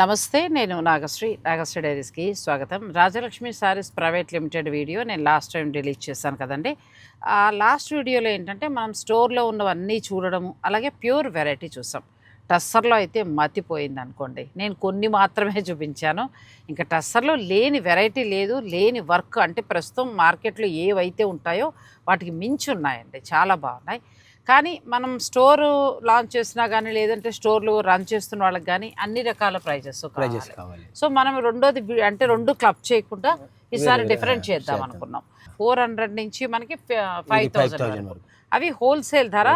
నమస్తే నేను నాగశ్రీ. నాగశ్రీ డైరీస్కి స్వాగతం. Rajalakshmi sarees private limited video నేను లాస్ట్ టైం డిలీట్ చేశాను కదండి. ఆ లాస్ట్ వీడియోలో ఏంటంటే మనం స్టోర్లో ఉన్నవన్నీ చూడడము అలాగే ప్యూర్ వెరైటీ చూసాం. టస్సర్లో అయితే మతిపోయింది అనుకోండి. నేను కొన్ని మాత్రమే చూపించాను. ఇంకా టస్సర్లో లేని వెరైటీ లేదు లేని వర్క్ అంటే ప్రస్తుతం మార్కెట్లో ఏవైతే ఉంటాయో వాటికి మించి ఉన్నాయండి. చాలా బాగున్నాయి. కానీ మనం స్టోర్ లాంచ్ చేసినా కానీ లేదంటే స్టోర్లు రన్ చేస్తున్న వాళ్ళకి కానీ అన్ని రకాల ప్రైజెస్ ప్రైజెస్ కావాలి. సో మనం రెండోది అంటే రెండు క్లబ్ చేయకుండా ఈసారి డిఫరెంట్ చేద్దాం. అనుకున్నాం. ఫోర్ హండ్రెడ్ నుంచి మనకి ఫైవ్ థౌజండ్ అవి హోల్సేల్ ధర.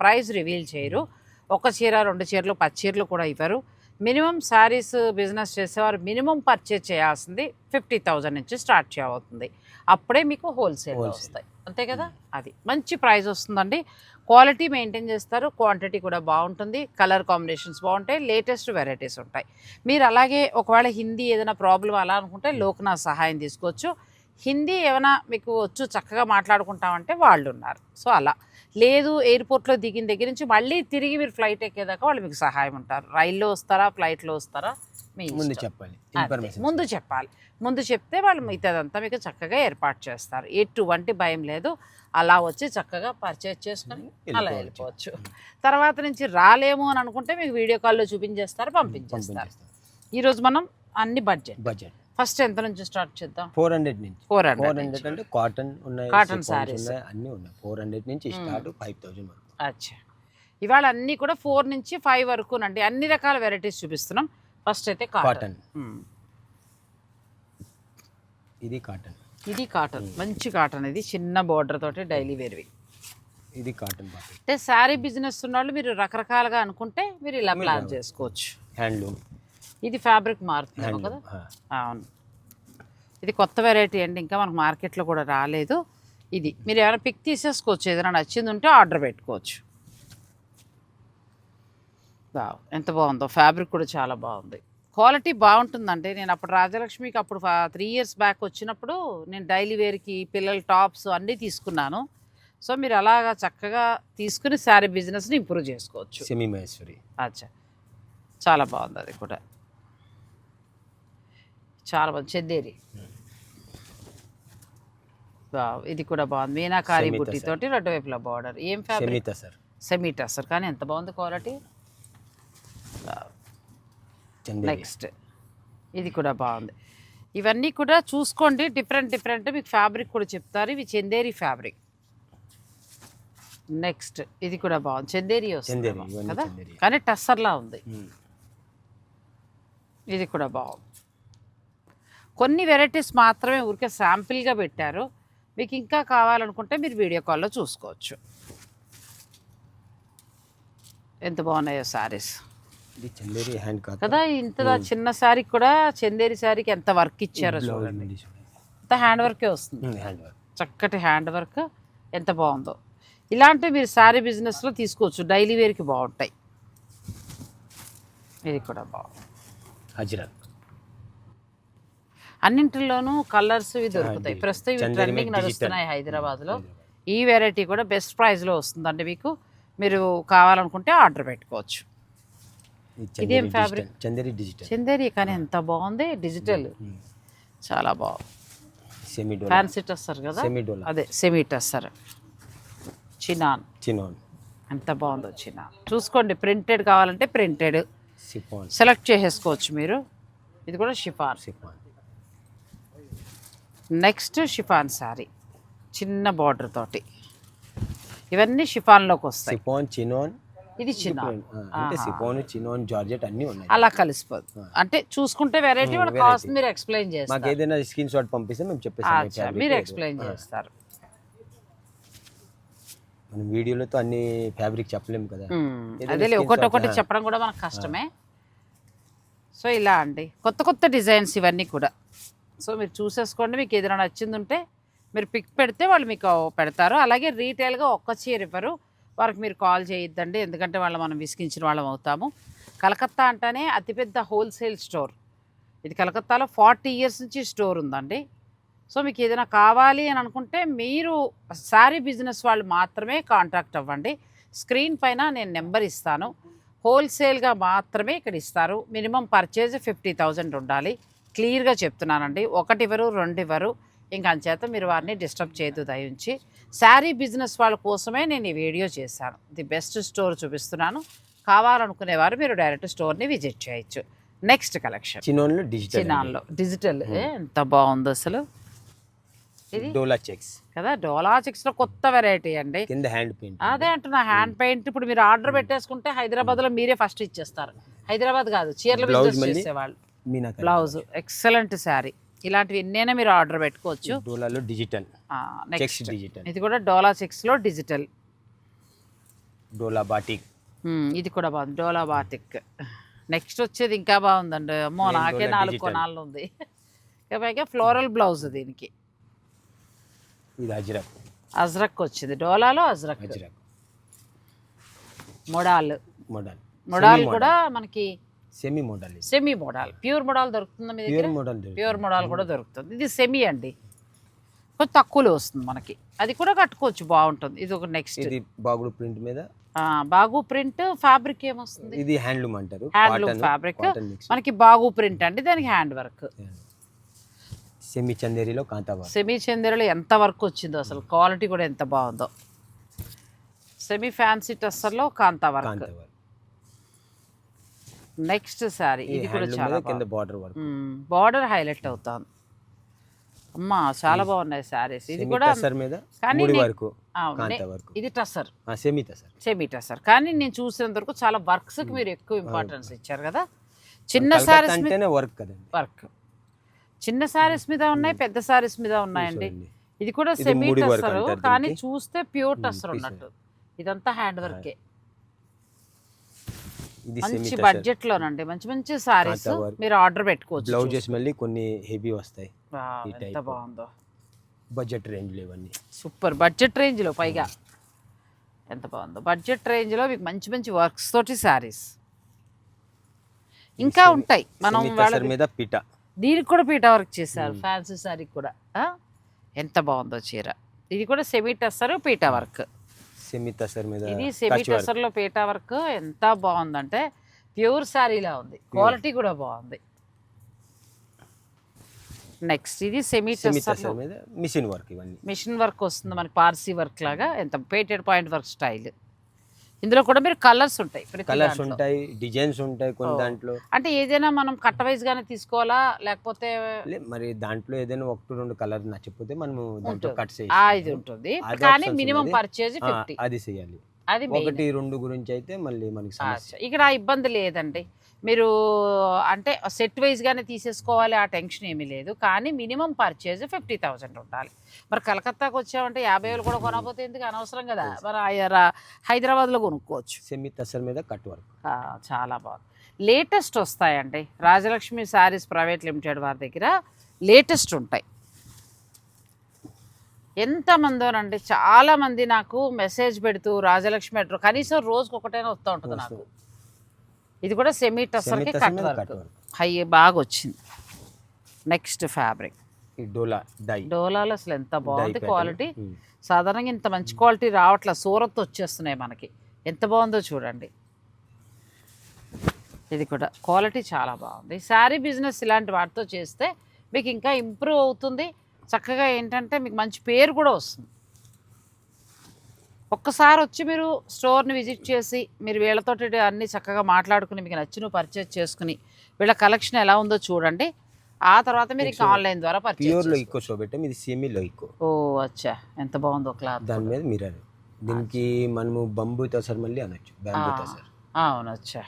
ప్రైస్ రివీల్ చేయరు. ఒక చీర రెండు చీరలు పది చీరలు కూడా ఇవ్వరు. మినిమం శారీస్ బిజినెస్ చేసేవారు మినిమం పర్చేజ్ చేయాల్సింది ఫిఫ్టీ థౌజండ్ నుంచి స్టార్ట్ చేయవుతుంది అప్పుడే మీకు హోల్సేల్. వస్తాయి. అంతే కదా? అది. మంచి ప్రైస్ వస్తుందండి. క్వాలిటీ మెయింటైన్ చేస్తారు. క్వాంటిటీ కూడా బాగుంటుంది. కలర్ కాంబినేషన్స్ బాగుంటాయి. లేటెస్ట్ వెరైటీస్ ఉంటాయి. మీరు అలాగే ఒకవేళ హిందీ ఏదైనా ప్రాబ్లం అలా అనుకుంటే లోక్నాథ్ సహాయం తీసుకోవచ్చు. హిందీ ఏమైనా మీకు వచ్చు చక్కగా మాట్లాడుకుంటామంటే వాళ్ళు ఉన్నారు. సో అలా. లేదు ఎయిర్పోర్ట్లో దిగిన దగ్గర నుంచి మళ్ళీ తిరిగి మీరు ఫ్లైట్ ఎక్కేదాకా వాళ్ళు మీకు సహాయం ఉంటారు. రైల్లో వస్తారా ఫ్లైట్లో వస్తారా? ముందు. చెప్పాలి. ఇన్ఫర్మేషన్ ముందు చెప్పాలి. ముందు చెప్తే వాళ్ళు మిగతాదంతా మీకు చక్కగా ఏర్పాటు చేస్తారు. ఎటువంటి భయం లేదు. అలా వచ్చి చక్కగా పర్చేజ్ చేసుకొని అలా వెళ్ళిపోవచ్చు. తర్వాత నుంచి రాలేము అని అనుకుంటే మీకు వీడియో కాల్లో చూపించేస్తారు పంపించేస్తారు. ఈరోజు మనం అన్ని బడ్జెట్ బడ్జెట్ ఫస్ట్ ఎంత నుంచి స్టార్ట్ చేద్దాం? ఫోర్ హండ్రెడ్ నుంచి. ఫోర్ హండ్రెడ్ అంటే కాటన్ ఉన్నాయి sarees. ఉన్నాయి అన్నీ ఉన్నాయి. ఫోర్ హండ్రెడ్ నుంచి స్టార్ట్ ఫైవ్ థౌజండ్ వరకు. అచ్చా. ఇవాళ అన్నీ కూడా ఫోర్ నుంచి ఫైవ్ వరకునండి అన్ని రకాల వెరైటీస్ చూపిస్తున్నాం. ఫస్ట్ అయితే కాటన్ కాటన్ ఇది కాటన్ ఇది కాటన్ మంచి కాటన్ ఇది. చిన్న బార్డర్ తోటి డైలీ వేర్వి. ఇది కాటన్ అంటే శారీ బిజినెస్ ఉన్న వాళ్ళు మీరు రకరకాలుగా అనుకుంటే మీరు ఇలా ప్లాన్ చేసుకోవచ్చు. హ్యాండ్లూమ్ ఇది ఫ్యాబ్రిక్ మారుతుంది కదా? అవును. ఇది కొత్త వెరైటీ అండి. ఇంకా మనకు మార్కెట్లో కూడా రాలేదు. ఇది. మీరు ఏమైనా పిక్ తీసేసుకోవచ్చు. ఏదైనా నచ్చింది ఉంటే ఆర్డర్ పెట్టుకోవచ్చు. ఎంత బాగుందో. ఫ్యాబ్రిక్ కూడా చాలా బాగుంది. క్వాలిటీ బాగుంటుందంటే నేను అప్పుడు రాజలక్ష్మికి అప్పుడు త్రీ ఇయర్స్ బ్యాక్ వచ్చినప్పుడు నేను డైలీ వేర్కి పిల్లల టాప్స్ అన్నీ తీసుకున్నాను. సో మీరు అలాగా చక్కగా తీసుకుని శారీ బిజినెస్ని ఇంప్రూవ్ చేసుకోవచ్చు. సెమీ మహేశ్వరి అచ్చా. చాలా బాగుంది అది కూడా. చాలా బాగుంది. చెద్దేరి వావ్, ఇది కూడా బాగుంది. మీనాకారి సెమీతా బుట్టి తోటి రెండు వైపులా బార్డర్. ఏం ఫ్యాబ్రిక్? సార్. సెమీటా సార్. కానీ ఎంత బాగుంది క్వాలిటీ? నెక్స్ట్. ఇది కూడా బాగుంది. ఇవన్నీ కూడా చూసుకోండి. Different different. మీకు ఫ్యాబ్రిక్ కూడా చెప్తారు. ఇవి చందేరి ఫ్యాబ్రిక్. నెక్స్ట్. ఇది కూడా బాగుంది. చందేరి వస్తుంది కదా. కానీ టస్సర్లా ఉంది. ఇది కూడా బాగుంది. కొన్ని వెరైటీస్ మాత్రమే ఊరికే శాంపిల్గా పెట్టారు. మీకు ఇంకా కావాలనుకుంటే మీరు వీడియో కాల్లో చూసుకోవచ్చు. ఎంత బాగున్నాయో శారీస్? ఇది చందేరి హ్యాండ్ కాదు. ఇంత చిన్న శారీకి కూడా చందేరి శారీకి ఎంత వర్క్ ఇచ్చారో చూడండి. అంత హ్యాండ్ వర్కే వస్తుంది. హ్యాండ్ వర్క్ చక్కటి హ్యాండ్ వర్క్ ఎంత బాగుందో. ఇలాంటివి మీరు శారీ బిజినెస్లో తీసుకోవచ్చు. డైలీ వేర్కి బాగుంటాయి. ఇది కూడా బాగుంది. అన్నింటిలోనూ కలర్స్ ఇవి దొరుకుతాయి. ప్రస్తుతం ఇవి ట్రెండింగ్ నడుస్తున్నాయి. హైదరాబాద్లో. ఈ వెరైటీ కూడా బెస్ట్ ప్రైస్లో వస్తుందండి మీకు. మీరు కావాలనుకుంటే ఆర్డర్ పెట్టుకోవచ్చు. ఇది ఇదేం చందేరి? డిజిటల్. చందేరి కానీ ఎంత బాగుంది? డిజిటల్. చాలా బాగుంది సెమీ ఫ్యాన్సీ టస్సర్ కదా? సెమీ అదే సెమీ టస్సర్ చినాన్ చినోన్ ఎంత బాగుందో చినాన్ చూసుకోండి ప్రింటెడ్ కావాలంటే ప్రింటెడ్ సిఫాన్ సెలెక్ట్ చేసేసుకోవచ్చు మీరు. ఇది కూడా chiffon chiffon next chiffon sari చిన్న బార్డర్ తోటి. ఇవన్నీ షిఫాన్లోకి వస్తాయి. సిఫాన్ చినోన్ ఇది చిన్న. అంటే సిఫాన్ చినోన్ జార్జెట్ అన్నీ ఉన్నాయి. అలా కలిసిపోదు. అంటే చూసుకుంటే వెరైటీ వాళ్ళ కాస్ట్ మీరు ఎక్స్ప్లెయిన్ మాకు చేస్తారు. ఏదైనా స్క్రీన్ షాట్ పంపిస్తే మేము చెప్పేస్తాం. మీరు. ఎక్స్ప్లెయిన్ చేస్తారు. మనం వీడియోలతో అన్ని ఫ్యాబ్రిక్ చెప్పలేము కదా. మ్మ్. ఏదైనా అదేలే screen ఒకటి shot, ఒకటి ఆ. చెప్పడం కూడా మనకు కష్టమే. సో ఇలా అండి. కొత్త కొత్త డిజైన్స్ ఇవన్నీ కూడా. సో మీరు చూసేసుకోండి మీకు ఏదైనా నచ్చింది ఉంటే మీరు పిక్ పెడితే వాళ్ళు మీకు పెడతారు. అలాగే రీటైల్గా ఒక్క చీర ఇవ్వరు. వారికి మీరు కాల్ చేయొద్దండి. ఎందుకంటే వాళ్ళు మనం విసిగించిన వాళ్ళం అవుతాము. కలకత్తా అంటేనే అతిపెద్ద హోల్సేల్ స్టోర్. ఇది కలకత్తాలో ఫార్టీ ఇయర్స్ నుంచి స్టోర్ ఉందండి. సో మీకు ఏదైనా కావాలి అని అనుకుంటే మీరు శారీ బిజినెస్ వాళ్ళు మాత్రమే కాంటాక్ట్ అవ్వండి. స్క్రీన్ పైన నేను నెంబర్ ఇస్తాను. హోల్సేల్గా మాత్రమే ఇక్కడ ఇస్తారు. మినిమం పర్చేజ్ ఫిఫ్టీ థౌజండ్ ఉండాలి. క్లియర్గా చెప్తున్నానండి. ఒకటి ఇవ్వరు రెండు ఇవ్వరు. ఇంకా అంచేత మీరు వారిని డిస్టర్బ్ చేయదు దయించి. శారీ బిజినెస్ వాళ్ళ కోసమే నేను ఈ వీడియో చేశాను. ది బెస్ట్ స్టోర్ చూపిస్తున్నాను. కావాలనుకునేవారు మీరు డైరెక్ట్ స్టోర్ని విజిట్ చేయొచ్చు. Next collection. చిన్నోన్లో డిజిటల్ చిన్నాల్లో డిజిటల్. ఎంత బాగుంది అసలు. ఇది? డోలా చెక్స్. కదా డోలా చిక్స్లో కొత్త వెరైటీ అండి. కింద హ్యాండ్ పెయింట్. అదే అంటున్నా హ్యాండ్ పెయింట్ ఇప్పుడు మీరు ఆర్డర్ పెట్టేసుకుంటే హైదరాబాద్లో మీరే ఫస్ట్ ఇచ్చేస్తారు. హైదరాబాద్ కాదు చీరల బిజినెస్ చేసేవాళ్ళు. బ్లౌజ్. ఎక్సలెంట్ శారీ. ఇలాంటివి ఎన్నైనా మీరు ఆర్డర్ పెట్టుకోవచ్చు. డోలాలో డిజిటల్. నెక్స్ట్. డిజిటల్. ఇది కూడా డోలా చిక్స్లో డిజిటల్. డోలా బాటిక్. ఇది కూడా బాగుంది. డోలా బాతిక్ నెక్స్ట్ వచ్చేది ఇంకా బాగుందండి. అమ్మో నాకే నాలుగు. కొనాలు ఉంది. పైగా ఫ్లోరల్ బ్లౌజ్ దీనికి. ఇది అజ్రక్. అజ్రక్ వచ్చింది. డోలాలో ajrak. Ajrak. Modal. Modal. Modal కూడా మనకి semi modal semi modal pure modal దొరుకుతుందా మీ దగ్గర? ప్యూర్ మోడల్ ప్యూర్ మోడల్ కూడా దొరుకుతుంది. ఇది సెమీ అండి. కొంచెం తక్కువలో వస్తుంది మనకి. అది కూడా కట్టుకోవచ్చు బాగుంటుంది. ఇది ఒక నెక్స్ట్ ఇది బాగుడు ప్రింట్ మీద? బాగు ప్రింట్ ఫ్యాబ్రిక్ ఏమొస్తుంది? ఇది హ్యాండ్లూమ్ అంటారు. Handloom fabric. మనకి బాగు ప్రింట్ అండి. దానికి హ్యాండ్ వర్క్. సెమీ చందేరిలో కాంతాబార్ సెమీ చందేరులో ఎంత వర్క్ వచ్చిందో అసలు క్వాలిటీ కూడా ఎంత బాగుందో. సెమీ ఫ్యాన్సీ టస్సర్లో కాంతా వర్క్. నెక్స్ట్ ఈ ఇది కూడా చాలా కింద బార్డర్ వర్క్. బార్డర్ హైలైట్ అవుతాను. అమ్మా చాలా బాగున్నాయి శారీస్ ఇది కూడా టసర్ మీద కానీ వరకు ఇది టసర్ సెమీ టసర్ సెమీ టసర్ కానీ నేను చూసినంత వరకు చాలా వర్క్స్కి మీరు ఎక్కువ ఇంపార్టెన్స్ ఇచ్చారు కదా. చిన్న సారీస్ మీద అంటేనే వర్క్ కదండి. వర్క్. చిన్న సారీస్ మీద ఉన్నాయి పెద్ద సారీస్ మీద ఉన్నాయండి. ఇది కూడా సెమీ టసర్ కానీ. చూస్తే ప్యూర్ టసర్. ఉన్నట్టు. ఇదంతా హ్యాండ్ వర్కే. ఇది మంచి బడ్జెట్ లోనండి. మంచి మంచి సారీస్. మీరు ఆర్డర్ పెట్టుకోవచ్చు బ్లౌజెస్ మళ్ళీ కొన్ని హెవీ వస్తాయి. ఎంత. బాగుందో. బడ్జెట్ రేంజ్ ఇవన్నీ. సూపర్. బడ్జెట్ రేంజ్లో పైగా. ఎంత బాగుందో. బడ్జెట్ రేంజ్లో మీకు మంచి మంచి వర్క్స్ తోటి శారీస్ ఇంకా ఉంటాయి. మనం వాళ్ళ మీద పిట. దీనికి కూడా పీట వర్క్ చేశారు. ఫ్యాన్సీ శారీకి కూడా? ఎంత బాగుందో చీర. ఇది కూడా సెమీ టస్సర్ పీట వర్క్ సెమీ టసర్ మీద ఇది సెమీ కచ్ వర్క్. టస్సర్లో పీట వర్క్ ఎంత బాగుందంటే ప్యూర్ శారీలా ఉంది. క్వాలిటీ కూడా బాగుంది. నెక్స్ట్ ఇది సెమీ టసర్ మీద మిషన్ వర్క్ ఇవన్నీ. మిషన్ వర్క్ వస్తుంది మనకి పార్సీ వర్క్ లాగా. ఎంత పేటెడ్ పాయింట్ వర్క్ స్టైల్ ఇందులో కూడా మీరు కలర్స్ ఉంటాయి కలర్స్. ఉంటాయి డిజైన్స్ ఉంటాయి కొన్ని. దాంట్లో. అంటే ఏదైనా మనం కట్ వైజ్ గానే తీసుకోవాలా? లేకపోతే మరి దాంట్లో ఏదైనా ఒకటి రెండు కలర్ నచ్చకపోతే మనము దాంట్లో. కట్ ఇది ఉంటుంది. కానీ మినిమం. పర్చేజ్ ఫిఫ్టీ అది చేయాలి. అది ఒకటి రెండు గురించి అయితే మళ్ళీ మనకి సమస్య. ఇక్కడ ఆ ఇబ్బంది లేదండి. మీరు అంటే సెట్ వైజ్ గానే తీసేసుకోవాలి ఆ టెన్షన్ ఏమీ లేదు. కానీ మినిమం పర్చేజ్ ఫిఫ్టీ థౌసండ్ ఉండాలి. మరి కలకత్తాకి వచ్చామంటే యాభై వేలు కూడా కొనకపోతే ఎందుకు? అనవసరం కదా. మరి హైదరాబాద్లో కొనుక్కోవచ్చు. సెమీ టసర్ మీద కట్ వర్క్. చాలా బాగుంది. లేటెస్ట్ వస్తాయండి. రాజలక్ష్మి శారీస్ ప్రైవేట్ లిమిటెడ్ వారి దగ్గర లేటెస్ట్ ఉంటాయి. ఎంతమందోనండి చాలా మంది నాకు మెసేజ్ పెడుతూ రాజలక్ష్మి అడ్రో కనీసం రోజుకి ఒకటైనా వస్తూ ఉంటుంది నాకు. ఇది కూడా సెమీ టసర్కి టసర్ కట్ వర్క్. హై బాగా వచ్చింది నెక్స్ట్ ఫ్యాబ్రిక్ ఈ డోలా డై. డోలాలో అసలు ఎంత బాగుంది. క్వాలిటీ. సాధారణంగా ఇంత మంచి క్వాలిటీ రావట్లే. సూరత్ వచ్చేస్తున్నాయి మనకి. ఎంత బాగుందో చూడండి. ఇది కూడా క్వాలిటీ చాలా బాగుంది. శారీ బిజినెస్ ఇలాంటి వాటితో చేస్తే మీకు ఇంకా ఇంప్రూవ్ అవుతుంది. చక్కగా ఏంటంటే మీకు మంచి పేరు కూడా వస్తుంది. ఒక్కసారి వచ్చి మీరు స్టోర్ని విజిట్ చేసి మీరు వీళ్ళతోటి అన్ని చక్కగా మాట్లాడుకుని మీకు నచ్చిన పర్చేజ్ చేసుకుని వీళ్ళ కలెక్షన్ ఎలా ఉందో చూడండి. ఆ తర్వాత మీరు ఇంకా ఆన్లైన్ ద్వారా ప్యూర్ పర్చేజ్ ఎక్కువ షో పెట్టాం. ఇది సెమీ ఓ అచ్చా! ఎంత బాగుందో క్లాత్ దాని మీద మిర్రర్ దీనికి మనము బంబు టసర్ మళ్ళీ అనొచ్చు. బ్యాంబూ అవును అచ్చా!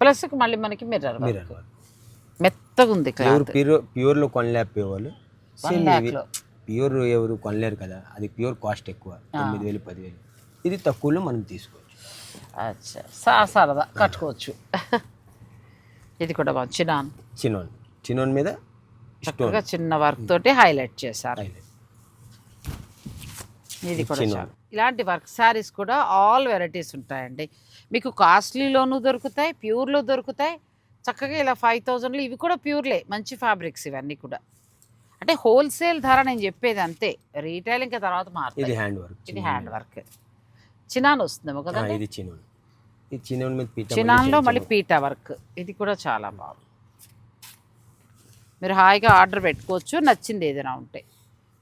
ప్లస్ మళ్ళీ మనకి మిర్రర్ మిర్రర్ మెత్తగా ఉంది ప్యూర్ ప్యూర్లో కొనలేకపోయేవాళ్ళు సేమ్ lakh ఇవి లో. ప్యూర్ ఎవరు కొనలేరు కదా. అది ప్యూర్ కాస్ట్ ఎక్కువ. తొమ్మిది వేలు పదివేలు. ఇది తక్కువలో మనం తీసుకోవచ్చు. అచ్చా సా సరదా కట్టుకోవచ్చు. ఇది కూడా బాగుంది. Chinon chinon. చినోన్ మీద చక్కగా చిన్న వర్క్ తోటి హైలైట్ చేశారు. ఇది కూడా చిన్న. చాలు. ఇలాంటి వర్క్ శారీస్ కూడా ఆల్ వెరైటీస్ ఉంటాయండి. మీకు కాస్ట్లీలోనూ దొరుకుతాయి ప్యూర్లో దొరుకుతాయి. చక్కగా ఇలా ఫైవ్ థౌజండ్లో ఇవి కూడా ప్యూర్లే. మంచి ఫ్యాబ్రిక్స్ ఇవన్నీ కూడా. అంటే హోల్సేల్ ధర నేను చెప్పేది అంతే. రీటైల్ ఇంకా తర్వాత ఇది మారుతుంది హ్యాండ్ వర్క్. ఇది హ్యాండ్ వర్క్. చిన్నాన్ వస్తుందేమో కదా ఇది చినోన్. ఈ చిన్న మీద పీట చినాన్లో మళ్ళీ పీటా వర్క్. ఇది కూడా చాలా బాగుంది. మీరు హాయిగా ఆర్డర్ పెట్టుకోవచ్చు నచ్చింది ఏదైనా ఉంటే.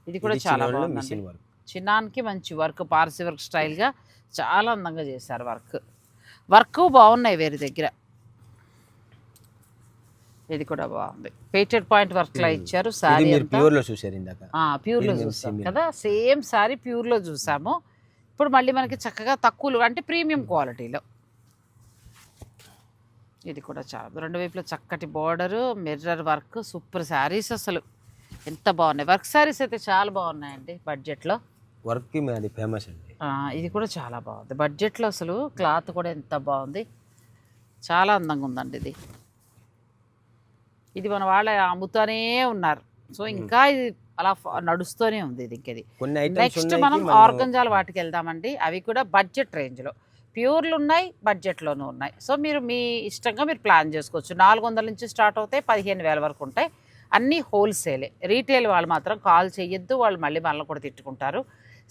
ఇది కూడా చాలా వర్క్. చిన్నానికి మంచి వర్క్ పార్సీ వర్క్ స్టైల్గా చాలా అందంగా చేశారు వర్క్. వర్క్ బాగున్నాయి వేరే దగ్గర. ఇది కూడా బాగుంది. పేటెడ్ పాయింట్ ఇచ్చారు ఇది ప్యూర్లో చూసారు ఇందాక. ప్యూర్లో ఇది మేము చూసాం. కదా. సేమ్ శారీ ప్యూర్లో చూసాము. ఇప్పుడు మళ్ళీ మనకి చక్కగా తక్కువలు అంటే ప్రీమియం క్వాలిటీలో. ఇది కూడా చాలా. రెండు వైపులా చక్కటి border mirror work super sarees అసలు. ఎంత బాగున్నాయి. వర్క్ శారీస్ అయితే చాలా బాగున్నాయండి బడ్జెట్లో వర్క్ అది ఫేమస్ అండి. ఇది కూడా చాలా బాగుంది. బడ్జెట్లో అసలు క్లాత్ కూడా ఎంత బాగుంది. చాలా అందంగా ఉందండి ఇది. ఇది మన వాళ్ళ అమ్ముతూనే ఉన్నారు. సో ఇంకా ఇది అలా నడుస్తూనే ఉంది ఇది ఇంకది. నెక్స్ట్ మనం ఆర్గంజాల వాటికి వెళ్దామండి. అవి కూడా బడ్జెట్ రేంజ్లో ప్యూర్లు ఉన్నాయి బడ్జెట్లోనూ ఉన్నాయి. సో మీరు మీ ఇష్టంగా మీరు ప్లాన్ చేసుకోవచ్చు. నాలుగు వందల నుంచి స్టార్ట్ అవుతాయి పదిహేను వేల వరకు ఉంటాయి. అన్నీ హోల్సేలే రీటైల్ వాళ్ళు మాత్రం కాల్ చేయొద్దు వాళ్ళు మళ్ళీ మనల్ని కూడా తిట్టుకుంటారు.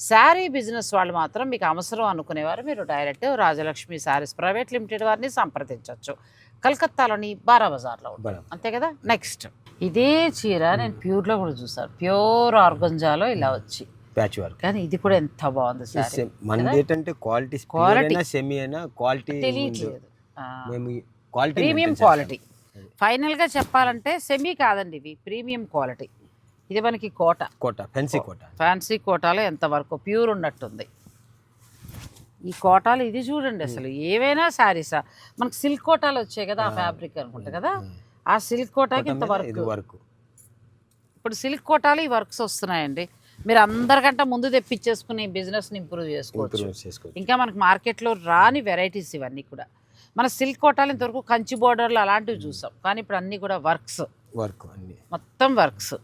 శారీ బిజినెస్ వాళ్ళు మాత్రం మీకు అవసరం అనుకునేవారు. మీరు direct Rajalakshmi sarees private limited వారిని సంప్రదించవచ్చు కలకత్తాలోని బారా బజార్లో ఉంటుంది. అంతే కదా? నెక్స్ట్. ఇదే చీర నేను ప్యూర్లో కూడా చూసాను ప్యూర్ ఆర్గంజాలో ఇలా వచ్చి. Patch work. కానీ ఇది కూడా ఎంత బాగుంది సారీ మనది ఏంటంటే క్వాలిటీ. అయినా సెమీ అయినా క్వాలిటీ తెలియట్లేదు. మేము క్వాలిటీ ప్రీమియం క్వాలిటీ. ఫైనల్గా చెప్పాలంటే సెమీ కాదండి ఇవి. Premium quality. ఇది మనకి కోట. కోట ఫెన్సీ కోట. ఫ్యాన్సీ కోటాలో ఎంతవరకు ప్యూర్ ఉన్నట్టుంది. ఈ కోటాలు ఇది చూడండి అసలు. ఏవైనా శారీసా. మనకి సిల్క్ కోటాలు వచ్చాయి కదా ఆ ఫ్యాబ్రిక్ అనుకుంటా కదా. ఆ సిల్క్ కోటాకి ఇంత వర్క్. వర్క్. ఇప్పుడు సిల్క్ కోటాలు ఈ వర్క్స్ వస్తున్నాయండి. మీరు అందరికంటే ముందు తెప్పించేసుకుని బిజినెస్ని ఇంప్రూవ్ చేసుకోవచ్చు. ఇంప్రూవ్ చేసుకోవచ్చు. ఇంకా మనకి మార్కెట్లో రాని వెరైటీస్ ఇవన్నీ కూడా. మన సిల్క్ కోటాలు ఇంతవరకు కంచి బోర్డర్లు అలాంటివి చూసాం. కానీ ఇప్పుడు అన్నీ కూడా వర్క్స్. వర్క్ అన్ని. మొత్తం వర్క్స్.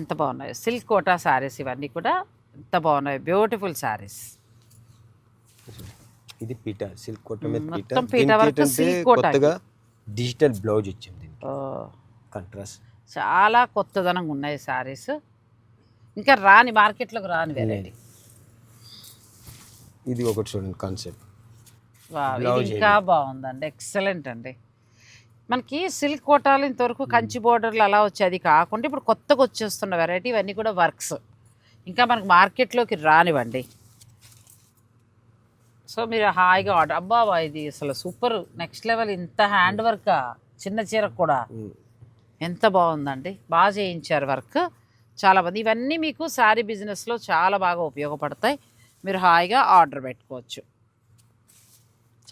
ఎంత బాగున్నాయి. సిల్క్ కోటా శారీస్ ఇవన్నీ కూడా ఎంత బాగున్నాయి. బ్యూటిఫుల్ శారీస్. ఇది పీట సిల్క్ కోట మీద పీట. మొత్తం పీట వర్క్ silk కోట కొత్తగా డిజిటల్ బ్లౌజ్ ఇచ్చాం దీనికి. కంట్రాస్ట్ చాలా కొత్తదనంగా ఉన్నాయి శారీస్. ఇంకా రాని మార్కెట్లోకి రాని వెరైటీ ఇది ఒకటి చూడండి కాన్సెప్ట్ ఇంకా బాగుందండి. ఎక్సలెంట్ అండి. మనకి సిల్క్ కోటాలు ఇంతవరకు కంచి బోర్డర్లు అలా వచ్చేది అది కాకుండా ఇప్పుడు కొత్తగా వచ్చేస్తున్న వెరైటీ ఇవన్నీ కూడా వర్క్స్ ఇంకా మనకి మార్కెట్లోకి రానివ్వండి. సో మీరు హాయిగా ఆర్డర్ అబ్బా ఇది అసలు సూపర్ నెక్స్ట్ లెవెల్ ఇంత హ్యాండ్ వర్క్ చిన్న చీర కూడా. ఎంత బాగుందండి. బాగా చేయించారు వర్క్ చాలా బాగుంది ఇవన్నీ మీకు శారీ బిజినెస్లో చాలా బాగా ఉపయోగపడతాయి. మీరు హాయిగా ఆర్డర్ పెట్టుకోవచ్చు.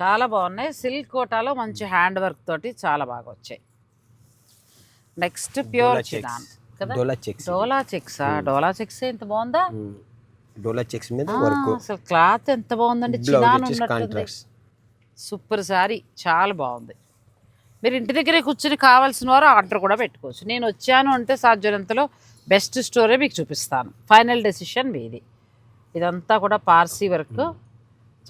చాలా బాగున్నాయి. సిల్క్ కోటాలో మంచి హ్యాండ్ వర్క్ తోటి చాలా బాగా వచ్చాయి. Next pure dola chinon checks. కదా? డోలా చెక్స్ డోలా చెక్సా డోలా చెక్స్ ఎంత బాగుందా? డోలా చెక్స్ మీద వర్క్. అసలు క్లాత్ ఎంత బాగుందండి. చినాన్ ఉన్నట్టుంది. సూపర్ శారీ చాలా బాగుంది. మీరు ఇంటి దగ్గరే కూర్చొని కావాల్సిన వారు ఆర్డర్ కూడా పెట్టుకోవచ్చు. నేను వచ్చాను అంటే సాధ్యనంతలో బెస్ట్ స్టోరే మీకు చూపిస్తాను. ఫైనల్ డెసిషన్ మీది. ఇదంతా కూడా పార్సీ వర్క్.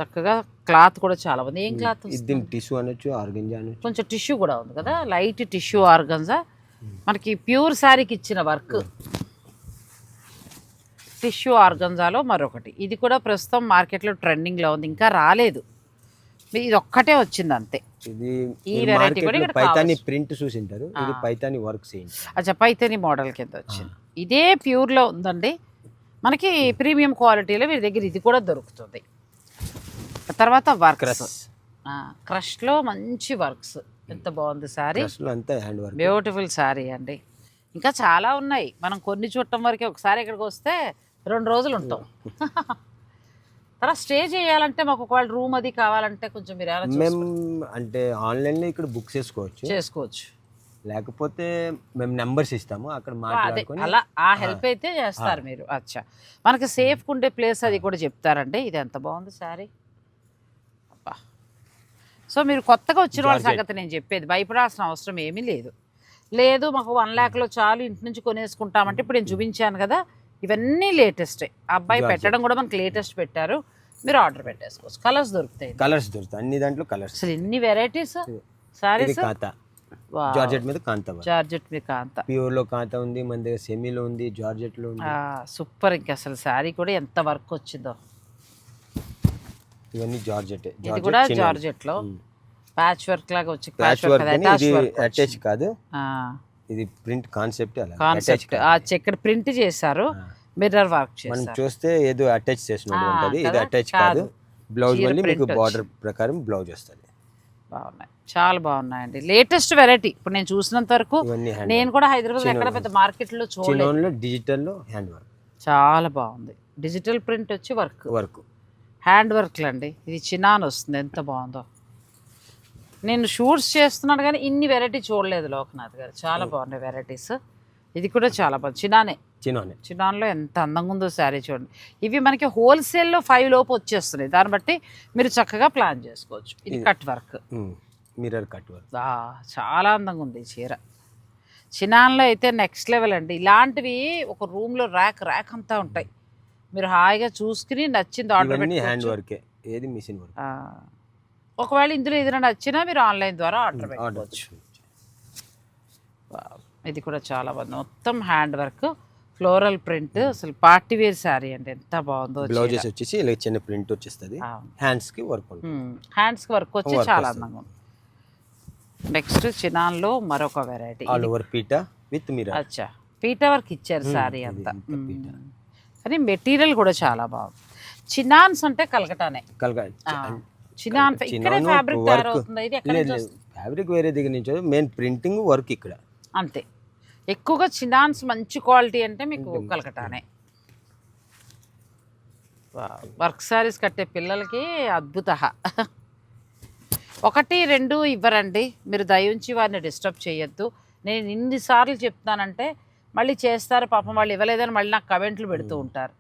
చక్కగా క్లాత్ కూడా చాలా బాగుంది ఏం క్లాత్ దీని టిష్యూ అనొచ్చు ఆర్గంజా అనొచ్చు. కొంచెం టిష్యూ కూడా ఉంది కదా? లైట్ టిష్యూ ఆర్గన్జా మనకి ప్యూర్ శారీకి ఇచ్చిన వర్క్. టిష్యూ ఆర్గన్జాలో మరొకటి. ఇది కూడా ప్రస్తుతం మార్కెట్లో ట్రెండింగ్లో ఉంది. ఇంకా రాలేదు. ఇది ఒక్కటే వచ్చింది అంతే ఇది ఈ variety కూడా ఇక్కడ పైతాని కావచ్చు. ప్రింట్ చూసింటారు. ఇది పైతాని వర్క్ చేయించారు అచ్చా పైతని మోడల్ కింద వచ్చింది. ఇదే ప్యూర్లో ఉందండి. మనకి ప్రీమియం క్వాలిటీలో వీరి దగ్గర ఇది కూడా దొరుకుతుంది. తర్వాత వర్క్స్. క్రష్. క్రష్లో మంచి వర్క్స్. ఎంత బాగుంది అంతా హ్యాండ్ వర్క్ బ్యూటిఫుల్ శారీ అండి. ఇంకా చాలా ఉన్నాయి. మనం కొన్ని చూడటం వరకే ఒకసారి ఇక్కడికి వస్తే రెండు రోజులు ఉంటాం. తర్వాత స్టే చేయాలంటే మాకు ఒకవేళ రూమ్ అది కావాలంటే కొంచెం మీరు మేము అంటే ఆన్లైన్లో ఇక్కడ బుక్ చేసుకోవచ్చు. చేసుకోవచ్చు. లేకపోతే మేము నెంబర్స్ ఇస్తాము. అక్కడ మాట్లాడుకొని అలా ఆ హెల్ప్ అయితే చేస్తారు మీరు. అచ్చా. మనకి సేఫ్ ఉండే ప్లేస్ అది కూడా చెప్తారండి. ఇది ఎంత బాగుంది అబ్బా సో మీరు కొత్తగా వచ్చిన వాళ్ళ. సంగతి నేను చెప్పేది. భయపడాల్సిన అవసరం ఏమీ లేదు. లేదు మాకు వన్ ల్యాక్లో చాలు ఇంటి నుంచి కొనేసుకుంటామంటే ఇప్పుడు నేను చూపించాను కదా ఇవన్నీ లేటెస్టే. అబ్బాయి. పెట్టడం కూడా మనకి లేటెస్ట్ పెట్టారు. మీరు ఆర్డర్ పెట్టేసుకోవచ్చు. కలర్స్ దొరుకుతాయి. కలర్స్ దొరుకుతాయి. అన్ని దాంట్లో కలర్స్. అసలు ఎన్ని వెరైటీస్? కాంత. జార్జెట్ మీద కాంత జార్జెట్ మీ కాంత. ప్యూర్లో కాంత ఉంది మన దగ్గర సెమీలో ఉంది జార్జెట్లో ఉంది సూపర్. ఇంక అసలు శారీ కూడా ఎంత వర్క్ వచ్చిందో. ఇవన్నీ జార్జెట్ ఇది కూడా జార్జెట్లో ప్యాచ్ వర్క్ లాగా వచ్చి ప్యాచ్ వర్క్ అటాచ్ ఇది వర్క్ అటాచ్ కాదు. ఇది ప్రింట్ కాన్సెప్ట్ అలా కాన్సెప్ట్ ఆ చెక్కడ ప్రింట్ చేశారు మిర్రర్ వర్క్ మనం చేశారు. చూస్తే ఏదో అటాచ్ చేసినట్టు ఉంటది. ఇది? అటాచ్ కాదు. బ్లౌజ్ మళ్ళీ మీకు బార్డర్ ప్రకారం బ్లౌజ్ వస్తుంది. బాగున్నాయి. చాలా బాగున్నాయండి. లేటెస్ట్ వెరైటీ ఇప్పుడు నేను చూసినంత వరకు నేను కూడా హైదరాబాద్ ఎక్కడ పెద్ద మార్కెట్లో చూడలేదు. డిజిటల్లో హ్యాండ్ వర్క్ చాలా బాగుంది. డిజిటల్ ప్రింట్ వచ్చి వర్క్ వర్క్ హ్యాండ్ వర్క్లు అండి ఇది చిన్నాన్ వస్తుంది. ఎంత బాగుందో. నేను షూట్స్ చేస్తున్నాను కానీ ఇన్ని వెరైటీ చూడలేదు లోకనాథ్ గారు. చాలా బాగున్నాయి వెరైటీస్. ఇది కూడా చాలా బాగుంది. చిన్నానే. చిన్నోనే. చిన్నాన్లో ఎంత అందంగా ఉందో శారీ చూడండి. ఇవి మనకి హోల్సేల్లో ఫైవ్ లోపు వచ్చేస్తున్నాయి. దాన్ని బట్టి మీరు చక్కగా ప్లాన్ చేసుకోవచ్చు. ఇది cut work. Mirror cut work. చాలా అందంగా ఉంది చీర. చినాన్లో అయితే నెక్స్ట్ లెవెల్ అండి. ఇలాంటివి ఒక రూమ్లో ర్యాక్ ర్యాక్ అంతా ఉంటాయి. మీరు హాయిగా చూసుకుని నచ్చింది ఆర్డర్ ఇవన్నీ హ్యాండ్ వర్కే ఏది మిషన్ వర్క్ ఒకవేళ ఇందులో ఏదైనా నచ్చినా మీరు ఆన్లైన్ ద్వారా ఆర్డర్ ఆర్డర్ పెట్టుకోవచ్చు. ఇది కూడా చాలా బాగుంది. మొత్తం హ్యాండ్ వర్క్ ఫ్లోరల్ ప్రింట్ అసలు పార్టీ వేర్ శారీ అండి. ఎంత బాగుందో బ్లౌజెస్ వచ్చేసి ఇలా చిన్న ప్రింట్ వచ్చేస్తుంది. హ్యాండ్స్కి వర్క్ హ్యాండ్స్ వర్క్ వచ్చి చాలా. అందంగా ఉంది. నెక్స్ట్ చినాన్లో మరొక వెరైటీ ఆల్ ఓవర్ పీటా విత్ మిర్రర్ అచ్చా. పీట వర్క్ ఇచ్చారు శారీ అంతా. అంతా. కానీ మెటీరియల్ కూడా చాలా బాగుంది. చినాన్స్ అంటే కలకటానే. చినాన్ ఇక్కడే ఫ్యాబ్రిక్ తయారవుతుంది ఇది ఎక్కడ? ఫ్యాబ్రిక్ వేరే దగ్గర నుంచి మెయిన్ ప్రింటింగ్ వర్క్ ఇక్కడ. అంతే. ఎక్కువగా చినాన్స్ మంచి క్వాలిటీ అంటే మీకు కలకటానే. వర్క్ శారీస్ కట్టే పిల్లలకి అద్భుత ఒకటి రెండు ఇవ్వరండి. మీరు దయించి వారిని డిస్టర్బ్ చేయొద్దు. నేను ఇన్నిసార్లు చెప్తానంటే మళ్ళీ చేస్తారు పాపం వాళ్ళు ఇవ్వలేదని మళ్ళీ నాకు కమెంట్లు పెడుతూ ఉంటారు.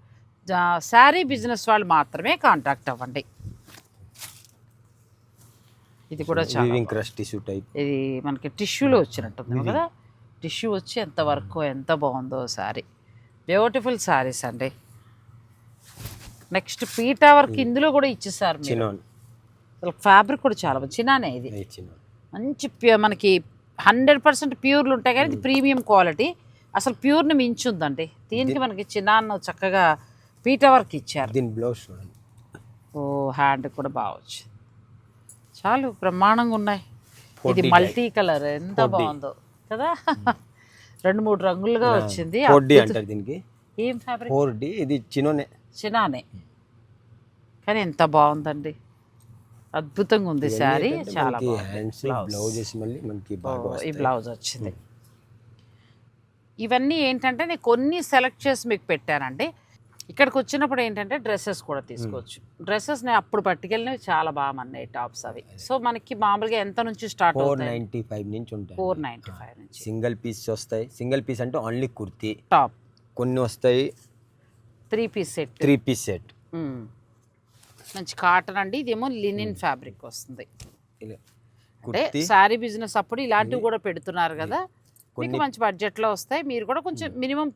శారీ బిజినెస్ వాళ్ళు మాత్రమే కాంటాక్ట్ అవ్వండి. ఇది కూడా చాలా క్రష్ టిష్యూ టైప్ ఇది మనకి టిష్యూలో వచ్చినట్టుంది కదా? టిష్యూ వచ్చి ఎంత వర్క్ ఎంత బాగుందో శారీ. బ్యూటిఫుల్ శారీస్ అండి. నెక్స్ట్ పీటా వర్క్ ఇందులో కూడా ఇచ్చేసారు అసలు ఫ్యాబ్రిక్ కూడా చాలా చిన్నానే ఇది? మంచి ప్యూ మనకి హండ్రెడ్ పర్సెంట్ ప్యూర్లు ఉంటాయి కానీ ఇది ప్రీమియం క్వాలిటీ అసలు ప్యూర్ని మించి ఉందండి దీనికి మనకి చిన్నాన్న చక్కగా పీటా వర్క్ ఇచ్చారు. దీని బ్లౌజ్ చూడండి. ఓ హ్యాండ్ కూడా బాగా వచ్చింది. చాలు బ్రహ్మాండంగా ఉన్నాయి. ఇది 4D మల్టీ కలర్ ఎంత బాగుందో కదా? రెండు మూడు రంగులుగా వచ్చింది. అంటారు దీనికి. ఏం ఫ్యాబ్రిక్ ఫోర్ డి ఇది చిన్నోనే. చినానే కానీ ఎంత బాగుందండి. అద్భుతంగా ఉంది శారీ చాలా బాగుంది. బ్లౌజెస్ మళ్ళీ మనకి ఈ. బ్లౌజ్ వచ్చింది. ఇవన్నీ ఏంటంటే నేను కొన్ని సెలెక్ట్ చేసి మీకు పెట్టానండి. ఇక్కడికి వచ్చినప్పుడు ఏంటంటే డ్రెస్సెస్ కూడా తీసుకోవచ్చు. డ్రెస్సెస్ నేను అప్పుడు పట్టుకెళ్ళినవి చాలా బాగా మన్నాయి టాప్స్ అవి. సో మనకి మామూలుగా ఎంత నుంచి స్టార్ట్ ఫోర్ అవుతాయి నైంటీ ఫైవ్ నుంచి ఉంటాయి ఫోర్ నైంటీ ఫైవ్ నుంచి. సింగిల్ పీస్ వస్తాయి. సింగిల్ పీస్ అంటే ఓన్లీ కుర్తీ. టాప్. కొన్ని వస్తాయి. Three piece set. Three piece set. మంచి కాటన్ అండి. ఇదేమో లినిన్ ఫ్యాబ్రిక్ వస్తుంది. అంటే శారీ బిజినెస్ అప్పుడు ఇలాంటివి కూడా పెడుతున్నారు కదా. మీకు మంచి బడ్జెట్లో వస్తాయి. మీరు కూడా కొంచెం మినిమం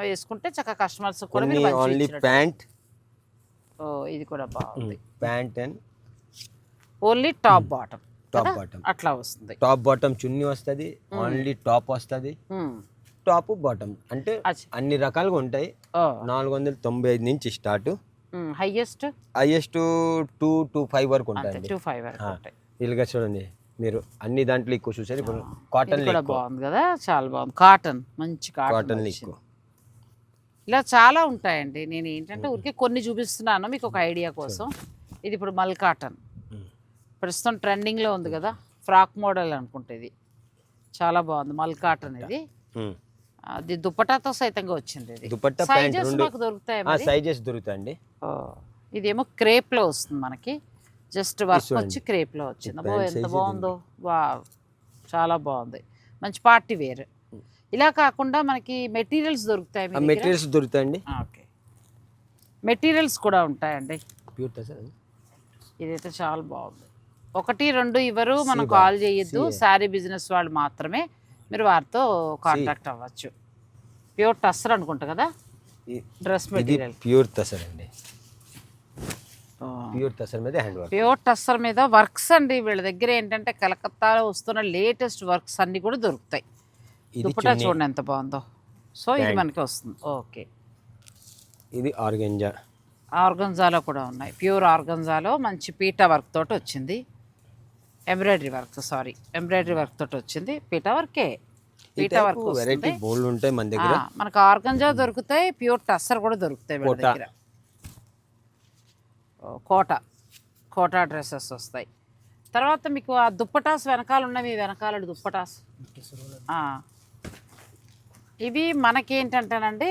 వేసుకుంటే చక్కగా కస్టమర్స్ కూడా కొన్ని మీరు ఓన్లీ. ప్యాంట్. ఓ ఇది కూడా బాగుంది. Pant and only top bottom. Top bottom. అట్లా వస్తుంది. టాప్ బాటమ్ చున్నీ వస్తుంది ఓన్లీ టాప్ వస్తుంది. Top bottom. అంటే. అన్ని రకాలుగా ఉంటాయి. నాలుగు వందల తొంభై ఐదు నుంచి start. Highest highest two two five వరకు అంతే ఉంటాయండి. టూ ఫైవ్ వరకు ఉంటాయి. ఇలాగా చూడండి. మీరు అన్ని దాంట్లో ఎక్కువ చూసారు ఇప్పుడు కాటన్ కూడా బాగుంది కదా చాలా బాగుంది. కాటన్ మంచి కాటన్. ఎక్కువ. ఇలా చాలా ఉంటాయండి. నేను ఏంటంటే ఊరికే కొన్ని చూపిస్తున్నాను మీకు ఒక ఐడియా కోసం. ఇది ఇప్పుడు మల్ కాటన్. ప్రస్తుతం ట్రెండింగ్లో ఉంది కదా ఫ్రాక్ మోడల్ అనుకుంటే ఇది. చాలా బాగుంది మల్ కాటన్ ఇది. అది దుప్పటాతో సైతంగా వచ్చింది ఇది. దుపట్టా సైజెస్ మాకు దొరుకుతాయి సైజెస్ దొరుకుతాయండి. ఇదేమో క్రేప్లో వస్తుంది మనకి. Just work. వచ్చి క్రేప్లో వచ్చింది. అబ్బో ఎంత బాగుందో. వా చాలా బాగుంది. మంచి పార్టీ వేర్. ఇలా కాకుండా మనకి మెటీరియల్స్ దొరుకుతాయి? మెటీరియల్స్ దొరుకుతాయండి. ఓకే. మెటీరియల్స్ కూడా ఉంటాయండి. ఇదైతే చాలా బాగుంది. ఒకటి రెండు ఇవ్వరు. మనం కాల్. చేయొద్దు. శారీ బిజినెస్ వాళ్ళు మాత్రమే మీరు వారితో కాంటాక్ట్ అవ్వచ్చు. ప్యూర్ టస్సర్ అనుకుంటా కదా? డ్రెస్ మెటీరియల్ ప్యూర్ తసర్ అండి. ప్యూర్ తసర్ మీద హ్యాండ్ వర్క్ ప్యూర్ టస్సర్ మీద వర్క్స్ అండి. వీళ్ళ దగ్గర ఏంటంటే కలకత్తాలో వస్తున్న లేటెస్ట్ వర్క్స్ అన్ని కూడా దొరుకుతాయి. ఇది దుప్పటా. చూడండి ఎంత బాగుందో. సో ఇది. మనకి వస్తుంది. ఓకే. ఇది ఆర్గెంజా. ఆర్గంజాలో కూడా ఉన్నాయి. ప్యూర్ ఆర్గంజాలో మంచి పీటా వర్క్ తోటి వచ్చింది. Embroidery work sari. Embroidery work తోటి వచ్చింది. పీటా వర్కే. పీటా వర్క్ వెరైటీ బోల్డ్ ఉంటాయి మన దగ్గర. మనకు ఆర్గంజా దొరుకుతాయి. ప్యూర్ టస్సర్ కూడా దొరుకుతాయి వీళ్ళ కోట. దగ్గర. కోట కోటా డ్రెస్సెస్ వస్తాయి. తర్వాత మీకు ఆ దుప్పటాస్ వెనకాల ఉన్నాయి మీ వెనకాల దుప్పటాస్. ఇవి మనకేంటంటేనండి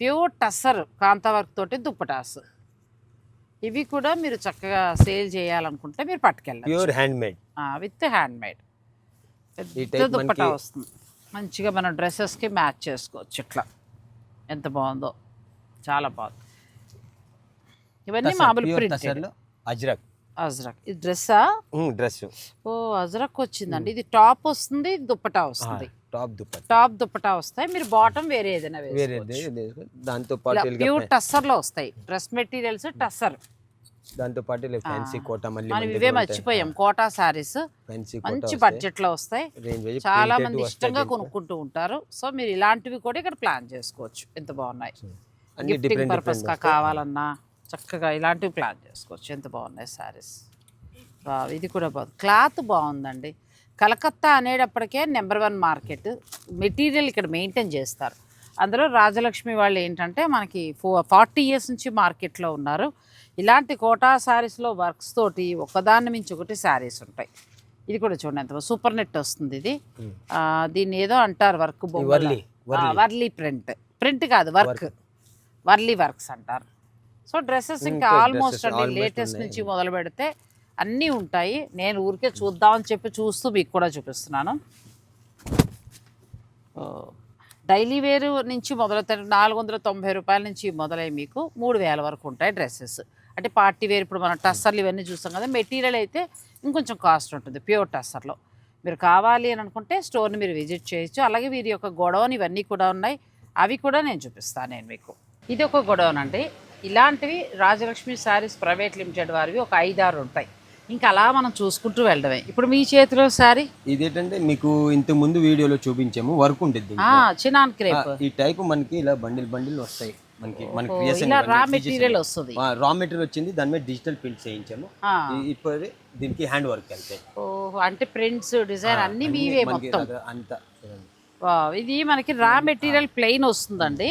ప్యూర్ టస్సర్ కాంతా వర్క్ తోటి దుప్పటాస్. ఇవి కూడా మీరు చక్కగా సేల్ చేయాలనుకుంటే మీరు పట్టుకెళ్ళాలి pure hand made with hand made ఈ పెద్ద దుప్పటా వస్తుంది. మంచిగా మన డ్రెస్సెస్కి మ్యాచ్ చేసుకోవచ్చు ఇట్లా. ఎంత బాగుందో. చాలా బాగుంది. ఇవన్నీ మామూలు ప్రింట్ అజ్రక్. అజ్రక్. ఇది డ్రెస్సా? డ్రెస్ ఓ అజ్రక్ వచ్చిందండి. ఇది టాప్ వస్తుంది దుప్పటా వస్తుంది. టాప్ దుప్పట్. టాప్ దుప్పటా వస్తాయి. మీరు బాటమ్ వేరే ఏదైనా వేరే దాంతో పాటు ప్యూర్ టస్సర్లో వస్తాయి. Dress materials tussar. దాంతో పాటు ఫ్యాన్సీ కోట మళ్ళీ మనం ఇవే మర్చిపోయాం. కోటా సారీస్ ఫ్యాన్సీ మంచి బడ్జెట్లో వస్తాయి. చాలా మంది ఇష్టంగా కొనుక్కుంటూ ఉంటారు. సో మీరు ఇలాంటివి కూడా ఇక్కడ ప్లాన్ చేసుకోవచ్చు. ఎంత బాగున్నాయి. అన్ని గిఫ్టింగ్ పర్పస్గా కావాలన్నా. చక్కగా ఇలాంటివి ప్లాన్ చేసుకోవచ్చు. ఎంత బాగున్నాయి శారీస్? ఇది కూడా బాగుంది. క్లాత్ బాగుందండి. కలకత్తా అనేటప్పటికే నెంబర్ వన్ మార్కెట్. మెటీరియల్ ఇక్కడ మెయింటైన్ చేస్తారు. అందులో రాజలక్ష్మి వాళ్ళు ఏంటంటే మనకి ఫో ఫార్టీ ఇయర్స్ నుంచి మార్కెట్లో ఉన్నారు. ఇలాంటి కోటా శారీస్లో వర్క్స్ తోటి ఒకదాన్ని మించి ఒకటి శారీస్ ఉంటాయి. ఇది కూడా చూడండి ఎంత సూపర్ నెట్ వస్తుంది ఇది. దీన్ని ఏదో అంటారు వర్క్ వర్లీ ప్రింట్. ప్రింట్ కాదు వర్క్. వర్లీ వర్క్స్ అంటారు. సో డ్రెస్సెస్ ఇంకా ఆల్మోస్ట్ అండి లేటెస్ట్ నుంచి మొదలు పెడితే అన్నీ ఉంటాయి. నేను ఊరికే చూద్దామని చెప్పి చూస్తూ మీకు కూడా చూపిస్తున్నాను. డైలీ వేర్ నుంచి మొదలవుతాయి. నాలుగు వందల తొంభై రూపాయల నుంచి మొదలై మీకు. మూడు వేల వరకు ఉంటాయి డ్రెస్సెస్. అంటే పార్టీ వేర్ ఇప్పుడు మనం టస్సర్లు ఇవన్నీ చూస్తాం కదా మెటీరియల్ అయితే ఇంకొంచెం కాస్ట్ ఉంటుంది ప్యూర్ టస్సర్లో. మీరు కావాలి అని అనుకుంటే స్టోర్ని మీరు విజిట్ చేయొచ్చు. అలాగే వీరి యొక్క గొడవని ఇవన్నీ కూడా ఉన్నాయి. అవి కూడా నేను చూపిస్తాను నేను మీకు. ఇది ఒక గొడవన్ అండి ఇలాంటివి రాజలక్ష్మి శారీస్ ప్రైవేట్ లిమిటెడ్ వారివి ఒక ఐదారు ఉంటాయి. ఇంకా అలా మనం చూసుకుంటూ వెళ్ళడమే. ఇప్పుడు మీ చేతిలో శారీ? ఇదేంటంటే మీకు ఇంత ముందు వీడియోలో చూపించాము వర్క్ ఉంటుంది చినాన్ క్రేప్. ఈ టైప్ మనకి ఇలా బండిల్ బండిల్ వస్తాయి. మనకి మనకి రా మెటీరియల్ వస్తుంది. రా మెటీరియల్ వచ్చింది దాని మీద డిజిటల్ ప్రింట్ చేయించాము ఇప్పుడు దీనికి హ్యాండ్ వర్క్ వెళ్తాయి ఓహో అంటే ప్రింట్స్ డిజైన్ అన్ని మీవే మొత్తం. అంతా. ఇది మనకి రా మెటీరియల్ ప్లెయిన్ వస్తుందండి.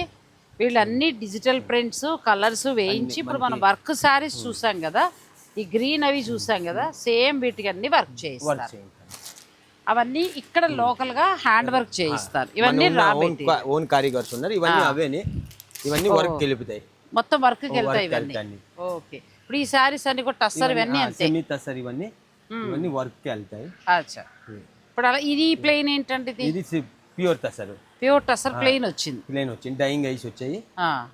వీళ్ళన్ని డిజిటల్ ప్రింట్స్ కలర్స్ వేయించి ఇప్పుడు మనం వర్క్ శారీస్ చూసాం కదా ఈ గ్రీన్ అవి చూసాం కదా సేమ్ వీటికి అన్ని వర్క్ వర్క్ చేయిస్తారు. అవన్నీ ఇక్కడ లోకల్గా హ్యాండ్ వర్క్ చేయిస్తారు. ఇవన్నీ రా మెటీరియల్ ఓన్ కారిగర్స్ ఉన్నారు. ఇవన్నీ అవేని ఇవన్నీ వర్క్ గెలుపుతాయి మొత్తం వర్క్కి వెళ్తాయి ఇవన్నీ. ఓకే ఇప్పుడు ఈ శారీస్ అన్ని కూడా టస్సర్ ఇవన్నీ అంతే. సెమీ తసర్ ఇవన్నీ ఇవన్నీ వర్క్ వెళ్తాయి అచ్చా. ఇప్పుడు అలా ఇది ప్లెయిన్ ఏంటంటే ఇది? Pure tussar pure tussar plain వచ్చింది. ప్లేన్ వచ్చింది. డైయింగ్ ఐస్ వచ్చాయి.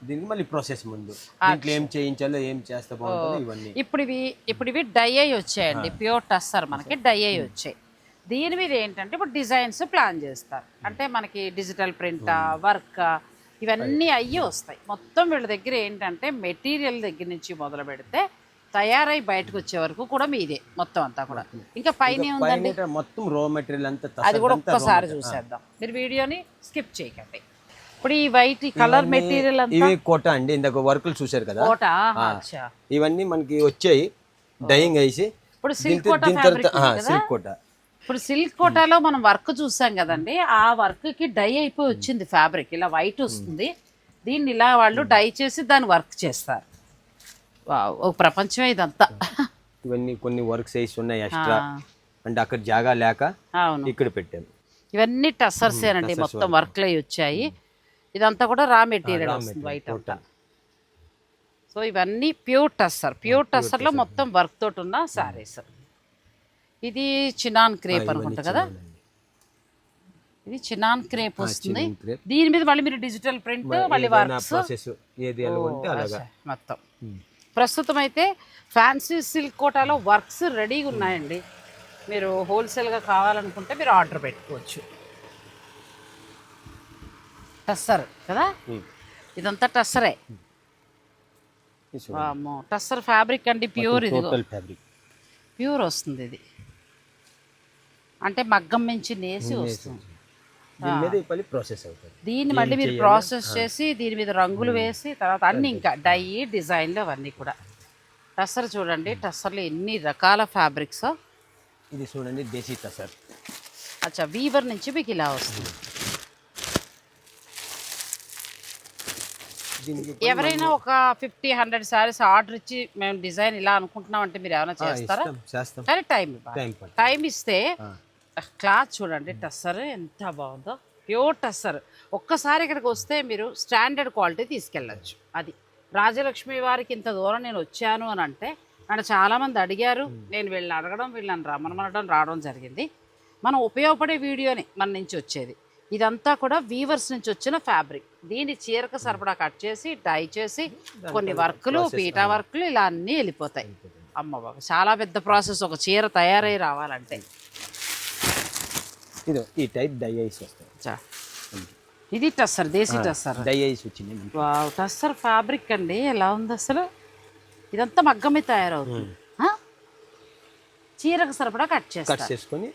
దీనికి మళ్ళీ ప్రాసెస్ ముందు. దీంట్లో ఏం చేయించాలో ఏం చేస్తే బాగుంటుందో ఇవన్నీ. ఇప్పుడు ఇవి ఇప్పుడు ఇవి డై అయి వచ్చాయండి. ప్యూర్ టస్సర్ మనకి డై అయి వచ్చాయి. దీని మీద ఏంటంటే ఇప్పుడు డిజైన్స్ ప్లాన్ చేస్తారు. అంటే మనకి డిజిటల్ ప్రింట్ వర్క్ ఇవన్నీ అయ్యి వస్తాయి. మొత్తం వీళ్ళ దగ్గర ఏంటంటే మెటీరియల్ దగ్గర నుంచి మొదలు పెడితే తయారై బయటకు వచ్చే వరకు కూడా మీదే మొత్తం అంతా కూడా. ఇంకా పైన ఉందండి మొత్తం రా మెటీరియల్ అంతా అది కూడా ఒక్కసారి చూసేద్దాం. మీరు వీడియోని స్కిప్ చేయకండి. ఇప్పుడు ఈ వైట్ కలర్ మెటీరియల్ ఇవి కోట అండి. ఇందాక వర్కులు చూశారు కదా? కోట? ఇవన్నీ మనకి వచ్చాయి. డైయింగ్ వేసి ఇప్పుడు సిల్క్ కోట సిల్క్ కోట. ఇప్పుడు సిల్క్ కోటాలో మనం వర్క్ చూసాం కదండి. ఆ వర్క్కి డై అయిపోయి వచ్చింది ఫ్యాబ్రిక్ ఇలా వైట్ వస్తుంది. దీన్ని ఇలా వాళ్ళు డై చేసి దాన్ని వర్క్ చేస్తారు. ఒక ప్రపంచమే ఇదంతా. ఇవన్నీ కొన్ని వర్క్స్ వేసి ఉన్నాయి ఎక్స్ట్రా అంటే అక్కడ జాగా లేక ఇక్కడ పెట్టాము ఇవన్నీ టస్సర్సేనండి మొత్తం వర్క్లు అయి వచ్చాయి. ఇదంతా కూడా రా మెటీరియల్ వస్తుంది వైట్ అంతా. సో ఇవన్నీ ప్యూర్ టస్సర్ ప్యూర్ టస్సర్లో మొత్తం వర్క్ తోటి ఉన్న సారీస్ ఇది చినాన్ క్రేప్ అనుకుంటా కదా? ఇది చినాన్ క్రేప్ వస్తుంది. దీని మీద మళ్ళీ మీరు డిజిటల్ ప్రింట్ మళ్ళీ వర్క్స్ మొత్తం. ప్రస్తుతం అయితే ఫ్యాన్సీ సిల్క్ కోటాలో వర్క్స్ రెడీగా ఉన్నాయండి. మీరు హోల్సేల్గా కావాలనుకుంటే మీరు ఆర్డర్ పెట్టుకోవచ్చు. టస్సర్ కదా. ఇదంతా టస్సరే. టస్సర్ ఫ్యాబ్రిక్ అండి ప్యూర్ ఇది ప్యూర్ వస్తుంది ఇది. అంటే మగ్గం మించి నేసి వస్తుంది. దీని మీద ఈ పల్లి ప్రాసెస్ అవుతుంది. దీన్ని మళ్ళీ మీరు ప్రాసెస్ చేసి దీని మీద రంగులు వేసి తర్వాత అన్ని ఇంకా డై డిజైన్లు అవన్నీ కూడా. టస్సర్ చూడండి టస్సర్లో ఎన్ని రకాల ఫ్యాబ్రిక్స్ ఇది చూడండి దేశీ టసర్ అచ్చా వీవర్ నుంచి మీకు ఇలా వస్తుంది. ఎవరైనా ఒక ఫిఫ్టీ హండ్రెడ్ శారీస్ ఆర్డర్ ఇచ్చి మేము డిజైన్ ఇలా అనుకుంటున్నాం అంటే మీరు ఏమైనా చేస్తారా? కానీ టైం టైం ఇస్తే. క్లాత్ చూడండి టస్సర్ ఎంత బాగుందో. ప్యూర్ టస్సర్. ఒక్కసారి ఇక్కడికి వస్తే మీరు స్టాండర్డ్ క్వాలిటీ తీసుకెళ్ళచ్చు. అది రాజలక్ష్మి వారికి ఇంత దూరం నేను వచ్చాను అని అంటే నన్ను చాలామంది అడిగారు. నేను వీళ్ళని అడగడం వీళ్ళని రమ్మనమనడం రావడం జరిగింది. మనం ఉపయోగపడే వీడియోని మన నుంచి వచ్చేది. ఇదంతా కూడా వీవర్స్ నుంచి వచ్చిన ఫ్యాబ్రిక్. దీన్ని చీరకు సరిపడా కట్ చేసి డై చేసి కొన్ని వర్కులు పీటా వర్కులు ఇలా అన్నీ వెళ్ళిపోతాయి. అమ్మ బాబా చాలా పెద్ద ప్రాసెస్ ఒక చీర తయారై రావాలంటే. ఇది ఈ టైప్ డై ఐస్ వస్తాయి చా. ఇది టస్సర్ దేశీ టస్సర్ డై ఐస్ వచ్చింది. వావ్ టస్సర్ ఫ్యాబ్రిక్ అండి ఎలా ఉంది అసలు ఇదంతా మగ్గమే తయారవుతుంది? చీరకు సరిపడా కట్ కట్ చేస్తారు. చేసుకొని?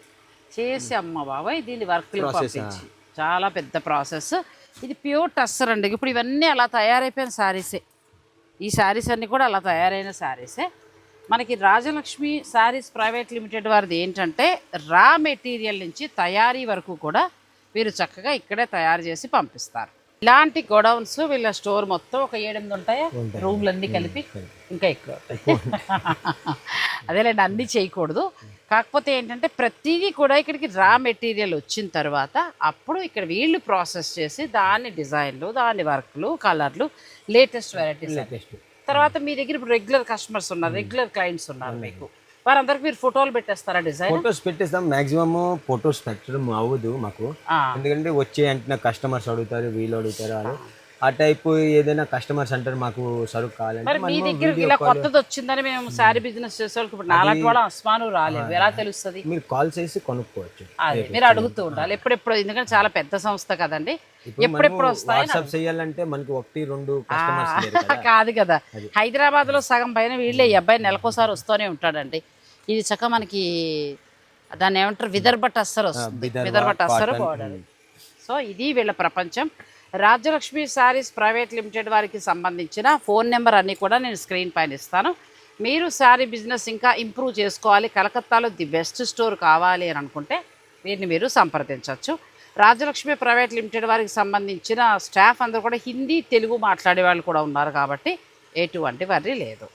చేసి అమ్మ బాబాయ్ దీన్ని Process, పంపించి చాలా పెద్ద ప్రాసెస్ ఇది ప్యూర్ టస్సర్ అండి. ఇప్పుడు ఇవన్నీ అలా తయారైపోయిన శారీసే ఈ శారీస్ అన్నీ కూడా అలా తయారైన శారీసే మనకి రాజలక్ష్మి శారీస్ ప్రైవేట్ లిమిటెడ్ వారిది ఏంటంటే రా మెటీరియల్ నుంచి తయారీ వరకు కూడా వీరు చక్కగా ఇక్కడే తయారు చేసి పంపిస్తారు. ఇలాంటి గోడౌన్స్ వీళ్ళ స్టోర్ మొత్తం ఒక ఏడెనిమిది ఉంటాయా? రూమ్లన్నీ కలిపి ఇంకా ఎక్కువ. అదేలేండి అన్నీ చేయకూడదు. కాకపోతే ఏంటంటే ప్రతిదీ కూడా ఇక్కడికి రా మెటీరియల్ వచ్చిన తర్వాత అప్పుడు ఇక్కడ వీళ్ళు ప్రాసెస్ చేసి దాని డిజైన్లు దాని వర్క్లు కలర్లు లేటెస్ట్ వెరైటీస్. లేటెస్ట్. తర్వాత మీ దగ్గర ఇప్పుడు రెగ్యులర్ కస్టమర్స్ ఉన్నారు రెగ్యులర్ క్లయింట్స్ ఉన్నారు మీకు. వారందరికి మీరు ఫోటోలు పెట్టేస్తారా డిజైన్ ఫొటోస్ పెట్టేస్తాం. మాక్సిమం ఫొటోస్ పెట్టడం అవ్వదు మాకు. ఎందుకంటే వచ్చే వెంటనే కస్టమర్స్ అడుగుతారు వీళ్ళు అడుగుతారు అని. ఆ. టైప్ ఏదైనా కస్టమర్స్ అంటారు మాకు సరుకు కావాలంటే మీ దగ్గర ఇలా కొత్తది వచ్చిందని మేము శారీ బిజినెస్ చేసే ఇప్పుడు నాలాంటి వాళ్ళ అస్మాను రాలేదు. ఎలా తెలుస్తుంది? మీరు కాల్ చేసి కొనుక్కోవచ్చు. మీరు అడుగుతూ ఉండాలి. ఎప్పుడెప్పుడు ఎందుకంటే చాలా పెద్ద సంస్థ కదండి. ఎప్పుడెప్పుడు వస్తాయి వాట్సాప్ చేయాలంటే మనకి ఒకటి రెండు కస్టమర్స్ లేరు కదా. కాదు హైదరాబాద్లో సగం పైన వీళ్ళే ఈ అబ్బాయి నెలకోసారి వస్తూనే ఉంటాడండి. ఇది చక్క మనకి దాన్ని ఏమంటారు? విదర్భ టస్సర్ వస్తుంది. విదర్భ, టస్సర్ సో ఇది వీళ్ళ ప్రపంచం. రాజ్యలక్ష్మి శారీస్ ప్రైవేట్ లిమిటెడ్ వారికి సంబంధించిన ఫోన్ నెంబర్ అన్నీ కూడా నేను స్క్రీన్ పైన ఇస్తాను. మీరు శారీ బిజినెస్ ఇంకా ఇంప్రూవ్ చేసుకోవాలి. కలకత్తాలో ది బెస్ట్ స్టోర్ కావాలి అని అనుకుంటే వీరిని మీరు సంప్రదించవచ్చు. రాజలక్ష్మి ప్రైవేట్ లిమిటెడ్ వారికి సంబంధించిన స్టాఫ్ అందరూ కూడా హిందీ తెలుగు మాట్లాడే వాళ్ళు కూడా ఉన్నారు కాబట్టి ఎటువంటి వర్రీ లేదు.